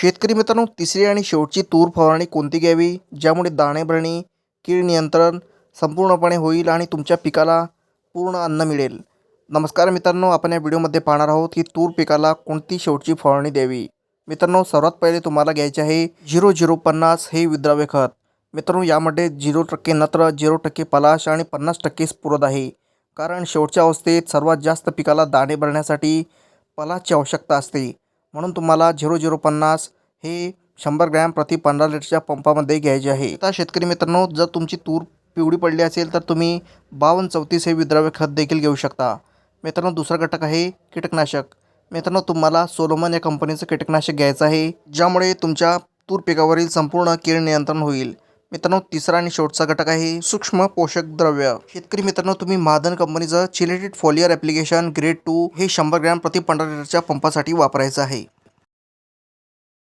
शेतकरी मित्रांनो तिसरी आणि शेवटची तूर फवारणी कोणती घ्यावी? ज्यामुळे दाणे भरणी कीड नियंत्रण संपूर्णपणे होईल आणि तुमच्या पिकाला पूर्ण अन्न मिळेल. नमस्कार मित्रांनो आपण या व्हिडिओमध्ये पाहणार आहोत की तूर पिकाला कोणती शेवटची फवारणी द्यावी? मित्रांनो सर्वात पहिले तुम्हाला घ्यायचे आहे झिरो झिरो पन्नास हे विद्राव्य खत. मित्रांनो यामध्ये झिरो टक्के नत्र झिरो टक्के पलाश आणि पन्नास टक्के स्फुरद आहे. कारण शेवटच्या अवस्थेत सर्वात जास्त पिकाला दाणे भरण्यासाठी पलाशची आवश्यकता असते. म्हणून तुम्हाला झिरो झिरो पन्नास हे शंभर ग्रॅम प्रति पंधरा लिटरच्या पंपामध्ये घ्यायचे आहे. आता शेतकरी मित्रांनो जर तुमची तूर पिवळी पडली असेल तर तुम्ही बावन्न चौतीस हे विद्राव्य खत देखील घेऊ शकता. मित्रांनो दुसरा घटक आहे कीटकनाशक. मित्रांनो तुम्हाला सोलोमन या कंपनीचं कीटकनाशक घ्यायचं आहे ज्यामुळे तुमच्या तूर पिकावरील संपूर्ण कीड नियंत्रण होईल. मित्रांनो तिसरा आणि शेवटचा घटक आहे सूक्ष्म पोषक द्रव्य. शेतकरी मित्रांनो तुम्ही महादन कंपनीचं chelated foliar application grade two हे शंभर ग्रॅम प्रति पंधरा लिटरच्या पंपासाठी वापरायचं आहे.